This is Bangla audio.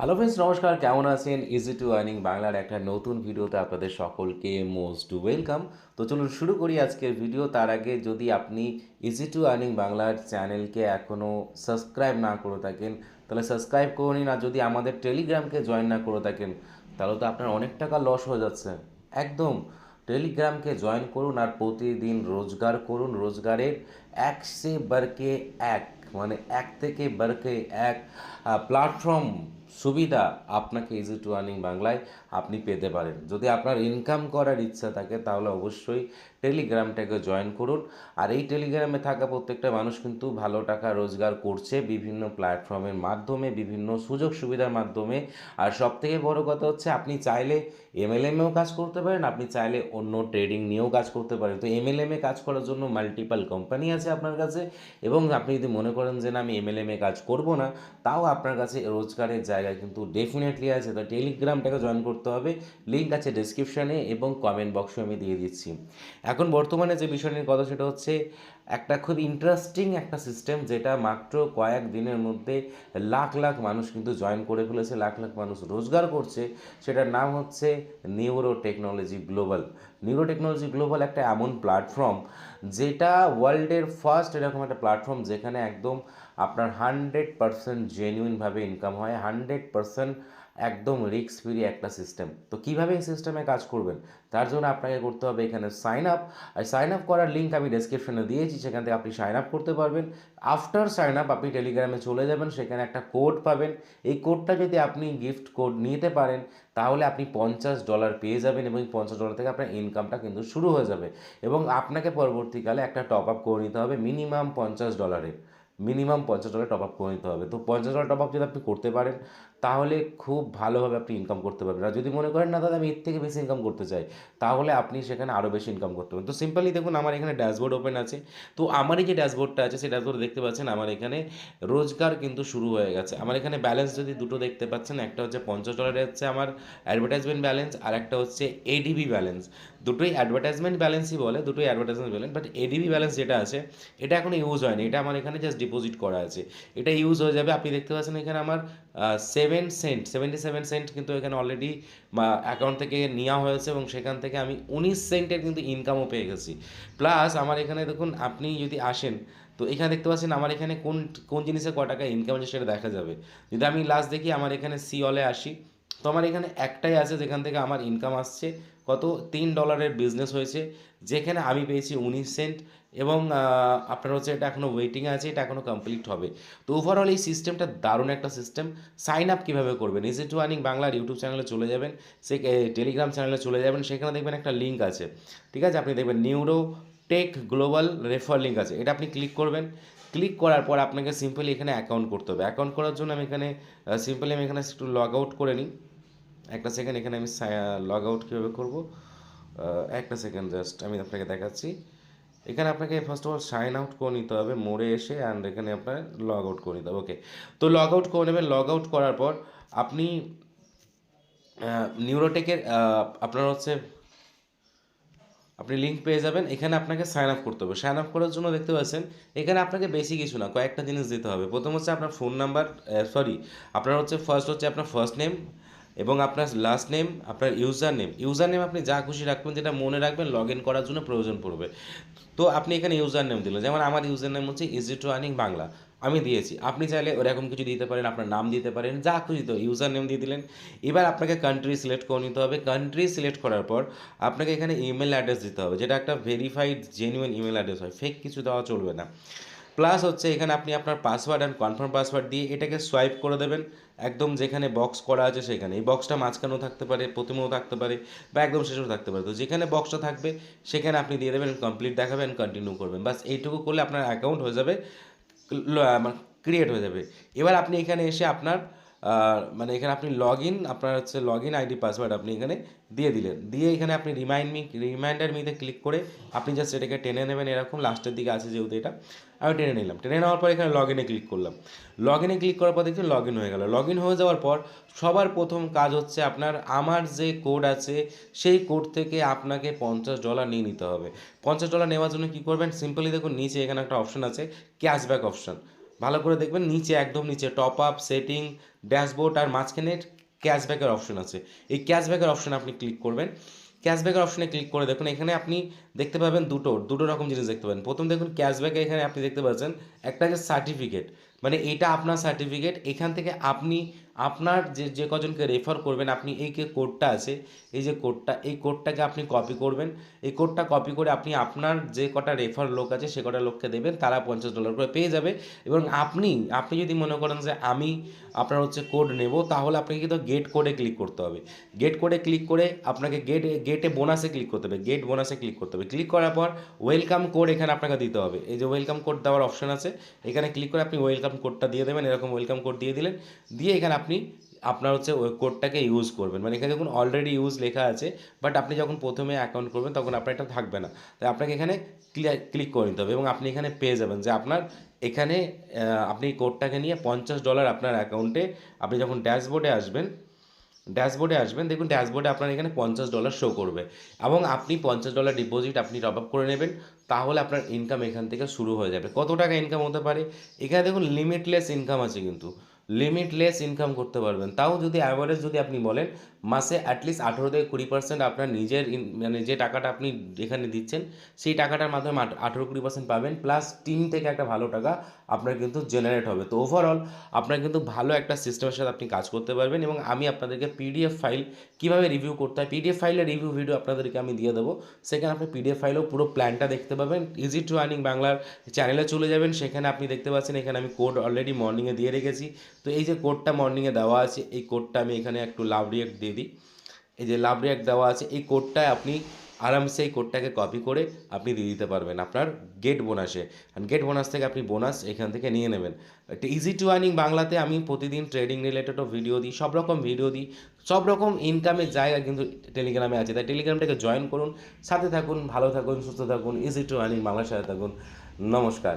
হ্যালো ফ্রেন্ডস নমস্কার। কেমন আছেন? ইজি টু আর্নিং বাংলার একটা নতুন ভিডিওতে আপনাদের সকলকে মোস্ট ওয়েলকাম তো চলুন শুরু করি আজকের ভিডিও তার আগে যদি আপনি ইজি টু আর্নিং বাংলার চ্যানেলকে এখনও সাবস্ক্রাইব না করে থাকেন, তাহলে সাবস্ক্রাইব করে নিন। আর যদি আমাদের টেলিগ্রামকে জয়েন না করে থাকেন, তাহলে তো আপনার অনেক টাকা লস হয়ে যাচ্ছে। একদম। টেলিগ্রামকে জয়েন করুন আর প্রতিদিন রোজগার করুন। রোজগারের এক সে বারকে এক। মানে এক থেকে বারকে এক প্ল্যাটফর্ম সুবিধা আপনাকে ইজি টু আর্নিং বাংলায় আপনি পেতে পারেন। যদি আপনার ইনকাম করার ইচ্ছা থাকে, তাহলে অবশ্যই টেলিগ্রামটাকে জয়েন করুন। আর এই টেলিগ্রামে থাকা প্রত্যেকটা মানুষ কিন্তু ভালো টাকা রোজগার করছে বিভিন্ন প্ল্যাটফর্মের মাধ্যমে, বিভিন্ন সুযোগ সুবিধার মাধ্যমে। আর সব থেকে বড় কথা হচ্ছে, আপনি চাইলে এমএলএমেও কাজ করতে পারেন, আপনি চাইলে অন্য ট্রেডিং নিয়েও কাজ করতে পারেন। তো এমএলএমে কাজ করার জন্য মাল্টিপাল কোম্পানি আছে আপনার কাছে এবং আপনি যদি মনে করেন যে না, আমি এমএলএমে কাজ করব না, তাও আপনার কাছে রোজগারের জায়গা কিন্তু ডেফিনেটলি আছে। তো টেলিগ্রামটাকে জয়েন করতে হবে লিঙ্ক আছে ডিসক্রিপশানে এবং কমেন্ট বক্সে আমি দিয়ে দিচ্ছি। এখন বর্তমানে যে বিষয় নিয়ে কথা, সেটা হচ্ছে একটা খুব ইন্টারেস্টিং একটা সিস্টেম যেটা মাত্র কয়েক দিনের মধ্যে লাখ লাখ মানুষ কিন্তু জয়েন করে ফেলেছে, লাখ লাখ মানুষ রোজগার করছে। সেটার নাম হচ্ছে neuro technology global neuro technology global একটা এমন প্ল্যাটফর্ম যেটা ওয়ার্ল্ডের ফার্স্ট এরকম একটা প্ল্যাটফর্ম যেখানে একদম আপনার হান্ড্রেড পারসেন্ট জেনুইনভাবে ইনকাম হয়। হান্ড্রেড পারসেন্ট একদম রিস্ক ফ্রি একটা সিস্টেম তো কীভাবে এই সিস্টেমে কাজ করবেন? তার জন্য আপনাকে করতে হবে এখানে সাইন আপ আর সাইন আপ করার লিঙ্ক আমি ডেসক্রিপশনে দিয়েছি, সেখান থেকে আপনি সাইন আপ করতে পারবেন। আফটার সাইন আপ আপনি টেলিগ্রামে চলে যাবেন, সেখানে একটা কোড পাবেন। এই কোডটা যদি আপনি গিফট কোড নিতে পারেন, তাহলে আপনি পঞ্চাশ ডলার পেয়ে যাবেন এবং পঞ্চাশ ডলার থেকে আপনার ইনকামটা কিন্তু শুরু হয়ে যাবে। এবং আপনাকে পরবর্তীকালে একটা টপ আপ করে নিতে হবে মিনিমাম পঞ্চাশ ডলারের মিনিমাম পঞ্চাশ ডলার টপ আপ করে নিতে হবে। তো পঞ্চাশ ডলার টপ আপ যদি আপনি করতে পারেন তাহলে খুব ভালোভাবে আপনি ইনকাম করতে পারবেন। আর যদি মনে করেন, না দাদা, আমি এর থেকে বেশি ইনকাম করতে চাই, তাহলে আপনি সেখানে আরও বেশি ইনকাম করতে পারেন তো সিম্পলি দেখুন, আমার এখানে ড্যাশবোর্ড ওপেন আছে। তো আমার এই যে ড্যাশবোর্ডটা আছে, সেই ড্যাশবোর্ড দেখতে পাচ্ছেন, আমার এখানে রোজগার কিন্তু শুরু হয়ে গেছে। আমার এখানে ব্যালেন্স যদি দুটো দেখতে পাচ্ছেন, একটা হচ্ছে পঞ্চাশ ডলারের হচ্ছে আমার অ্যাডভার্টাইজমেন্ট ব্যালেন্স আর একটা হচ্ছে এডিবি ব্যালেন্স দুটোই অ্যাডভার্টাইজমেন্ট ব্যালেন্সই বলে, দুটোই advertisement balance but ADB balance যেটা আছে, এটা এখনও ইউজ হয়নি। এটা আমার এখানে জাস্ট ডিপোজিট করা আছে। এটা ইউজ হয়ে যাবে, আপনি দেখতে পাচ্ছেন এখানে আমার seven cent seventy seven cent কিন্তু এখানে অলরেডি অ্যাকাউন্ট থেকে নেওয়া হয়েছে এবং সেখান থেকে আমি উনিশ সেন্টের কিন্তু ইনকামও পেয়ে গেছি। প্লাস আমার এখানে দেখুন, আপনি যদি আসেন, তো এখানে দেখতে পাচ্ছেন আমার এখানে কোন কোন জিনিসে ক টাকা ইনকাম আছে সেটা দেখা যাবে। যদি আমি লাস্ট দেখি, আমার এখানে সি অলে আসি তো আমার এখানে একটাই আছে যেখান থেকে আমার ইনকাম আসছে। কত? তিন ডলারের বিজনেস হয়েছে। যেখানে আমি পেয়েছি উনিশ সেন্ট এবং আপনার হচ্ছে এটা এখনও ওয়েটিংয়ে আছে, এটা এখনও কমপ্লিট হবে। তো ওভারঅল এই সিস্টেমটা দারুণ একটা সিস্টেম সাইন আপ কীভাবে করবেন? ইজি টু আর্নিং বাংলার ইউটিউব চ্যানেলে চলে যাবেন, সে টেলিগ্রাম চ্যানেলে চলে যাবেন, সেখানে দেখবেন একটা লিঙ্ক আছে। ঠিক আছে? আপনি দেখবেন neuro tech global refer link আছে। এটা আপনি ক্লিক করবেন। ক্লিক করার পর আপনাকে সিম্পলি এখানে অ্যাকাউন্ট করতে হবে। অ্যাকাউন্ট করার জন্য আমি এখানে সিম্পলি আমি এখানে একটু লগ আউট করে নিই। একটা সেকেন্ড এখানে আমি লগ আউট কীভাবে করব? একটা সেকেন্ড জাস্ট আমি আপনাকে দেখাচ্ছি। এখানে আপনাকে first of all sign out করে নিতে হবে মোড়ে এসে অ্যান্ড এখানে আপনার লগ আউট করে নিতে হবে। ওকে তো লগ আউট করে নেবেন। লগ আউট করার পর আপনি নিউরোটেকের আপনার হচ্ছে, আপনি লিঙ্ক পেয়ে যাবেন। এখানে আপনাকে সাইন আপ করতে হবে। সাইন আপ করার জন্য দেখতে পাচ্ছেন, এখানে আপনাকে বেশি কিছু না, কয়েকটা জিনিস দিতে হবে। প্রথম হচ্ছে আপনার ফোন নাম্বার সরি আপনার হচ্ছে ফার্স্ট হচ্ছে আপনার ফার্স্ট নেম এবং আপনার লাস্ট নেম আপনার ইউজার নেম ইউজার নেম আপনি যা খুশি রাখবেন, যেটা মনে রাখবেন লগ ইন করার জন্য প্রয়োজন পড়বে। তো আপনি এখানে ইউজার নেম দিলেন, যেমন আমার ইউজার নেম হচ্ছে ইজি টু আর্নিং বাংলা। আমি দিয়েছি, আপনি চাইলে ওরকম কিছু দিতে পারেন, আপনার নাম দিতে পারেন, যা খুশি তো ইউজার নেম দিয়ে দিলেন। এবার আপনাকে কান্ট্রি সিলেক্ট করে নিতে হবে। কান্ট্রি সিলেক্ট করার পর আপনাকে এখানে ইমেল অ্যাড্রেস দিতে হবে, যেটা একটা ভেরিফাইড জেনুইন ইমেল অ্যাড্রেস হয়। ফেক কিছু দেওয়া চলবে না। প্লাস হচ্ছে এখানে আপনি আপনার পাসওয়ার্ড অ্যান্ড কনফার্ম পাসওয়ার্ড দিয়ে এটাকে সোয়াইপ করে দেবেন। একদম যেখানে বক্স করা আছে সেখানে। এই বক্সটা মাঝখানেও থাকতে পারে, প্রথমেও থাকতে পারে বা একদম শেষেও থাকতে পারে। তো যেখানে বক্সটা থাকবে, সেখানে আপনি দিয়ে দেবেন কমপ্লিট দেখাবেন কন্টিনিউ করবেন। বাস এইটুকু করলে আপনার অ্যাকাউন্ট হয়ে যাবে ক্রিয়েট হয়ে যাবে। এবার আপনি এখানে এসে আপনার মানে এখানে আপনি লগ ইন আপনার হচ্ছে লগ ইন আইডি পাসওয়ার্ড আপনি এখানে দিয়ে দিলেন। দিয়ে এখানে আপনি রিমাইন্ড মি রিমাইন্ডার মিতে ক্লিক করে আপনি জাস্ট এটাকে টেনে নেবেন। এরকম লাস্টের দিকে আছে যেহেতু এটা। আমি টেনে নিলাম। টেনে নেওয়ার পর এখানে লগ ইনে ক্লিক করলাম। লগ ইনে ক্লিক করার পর দেখছি লগ ইন হয়ে গেল। লগ ইন হয়ে যাওয়ার পর সবার প্রথম কাজ হচ্ছে আপনার, আমার যে কোড আছে, সেই কোড থেকে আপনাকে পঞ্চাশ ডলার নিয়ে নিতে হবে। পঞ্চাশ ডলার নেওয়ার জন্য কী করবেন? সিম্পলি দেখুন, নিচে এখানে একটা অপশন আছে ক্যাশব্যাক অপশন ভালো করে দেখবেন, নিচে একদম নিচে টপ আপ সেটিং ড্যাশবোর্ড আর মাঝখানে ক্যাশব্যাকের অপশন আছে। এই ক্যাশব্যাকের অপশন আপনি ক্লিক করবেন। ক্যাশব্যাকের অপশনে ক্লিক করে দেখুন, এখানে আপনি দেখতে পাবেন দুটো দুটো রকম জিনিস দেখতে পাবেন। প্রথম দেখুন ক্যাশব্যাকে এখানে আপনি দেখতে পাচ্ছেন, একটা হচ্ছে সার্টিফিকেট মানে এটা আপনার সার্টিফিকেট এখান থেকে আপনি আপনার যে যে কজনকে রেফার করবেন, আপনি এই যে কোডটা আছে, এই যে কোডটা এই কোডটাকে আপনি কপি করবেন, এই কোডটা কপি করে আপনি আপনার যে কটা রেফার লোক আছে, সে কটা লোককে দেবেন, তারা পঞ্চাশ ডলার করে পেয়ে যাবে। এবং আপনি আপনি যদি মনে করেন যে আমি আপনার হচ্ছে কোড নেব, তাহলে আপনাকে কিন্তু গেট কোডে ক্লিক করতে হবে। গেট কোডে ক্লিক করে আপনাকে গেট গেটে বোনাসে ক্লিক করতে হবে। গেট বোনাসে ক্লিক করতে হবে। ক্লিক করার পর ওয়েলকাম কোড এখানে আপনাকে দিতে হবে। এই যে ওয়েলকাম কোড দেওয়ার অপশন আছে, এখানে ক্লিক করে আপনি ওয়েলকাম কোডটা দিয়ে দেবেন, এরকম ওয়েলকাম কোড দিয়ে দিলেন, দিয়ে এখানে আপনি আপনার হচ্ছে ওই কোডটাকে ইউজ করবেন। মানে এখানে দেখুন অলরেডি ইউজ লেখা আছে বাট আপনি যখন প্রথমে অ্যাকাউন্ট করবেন তখন আপনার এটা থাকবে না। তাই আপনাকে এখানে ক্লিক করে নিতে হবে এবং আপনি এখানে পেয়ে যাবেন যে আপনার এখানে আপনি কোডটাকে নিয়ে পঞ্চাশ ডলার আপনার অ্যাকাউন্টে আপনি যখন ড্যাশবোর্ডে আসবেন ড্যাশবোর্ডে আসবেন। দেখুন ড্যাশবোর্ডে আপনার এখানে পঞ্চাশ ডলার শো করবে। এবং আপনি পঞ্চাশ ডলার ডিপোজিট আপনি টপ আপ করে নেবেন, তাহলে আপনার ইনকাম এখান থেকে শুরু হয়ে যাবে। কত টাকা ইনকাম হতে পারে? এখানে দেখুন লিমিটলেস ইনকাম আছে কিন্তু। লিমিটলেস ইনকাম করতে পারবেন। তাও যদি অ্যাভারেজ যদি আপনি বলেন, মাসে অ্যাটলিস্ট আঠেরো থেকে কুড়ি পার্সেন্ট আপনার নিজের মানে যে টাকাটা আপনি এখানে দিচ্ছেন, সেই টাকাটার মাধ্যমে আঠেরো কুড়ি পার্সেন্ট পাবেন। প্লাস টিম থেকে একটা ভালো টাকা আপনার কিন্তু জেনারেট হবে। তো ওভারঅল আপনার কিন্তু ভালো একটা সিস্টেমের সাথে আপনি কাজ করতে পারবেন এবং আমি আপনাদেরকে পিডিএফ ফাইল কীভাবে রিভিউ করতে হয় পিডিএফ ফাইলের রিভিউ ভিডিও আপনাদেরকে আমি দিয়ে দেবো। সেখানে আপনি পিডিএফ ফাইলেও পুরো প্ল্যানটা দেখতে পাবেন। ইজি টু আর্নিং বাংলার চ্যানেলে চলে যাবেন। সেখানে আপনি দেখতে পাচ্ছেন, এখানে আমি কোড অলরেডি মর্নিংয়ে দিয়ে রেখেছি। তো এই যে কোডটা মর্নিংয়ে দেওয়া আছে, এই কোডটা আমি এখানে একটু লাভ রিয়েক্ট দিয়ে দিই। এই যে লাভ রিয়াক্ট দেওয়া আছে, এই কোডটায় আপনি আরামসে এই কোডটাকে কপি করে আপনি দিয়ে দিতে পারবেন আপনার গেট বোনাসে গেট বোনাস থেকে আপনি বোনাস এখান থেকে নিয়ে নেবেন। একটা ইজি টু আর্নিং বাংলাতে আমি প্রতিদিন ট্রেডিং রিলেটেডও ভিডিও দিই, সব রকম ভিডিও দিই। সব রকম ইনকামের জায়গা কিন্তু টেলিগ্রামে আছে। তাই টেলিগ্রামটাকে জয়েন করুন, সাথে থাকুন, ভালো থাকুন, সুস্থ থাকুন ইজি টু আর্নিং বাংলার সাথে থাকুন। নমস্কার।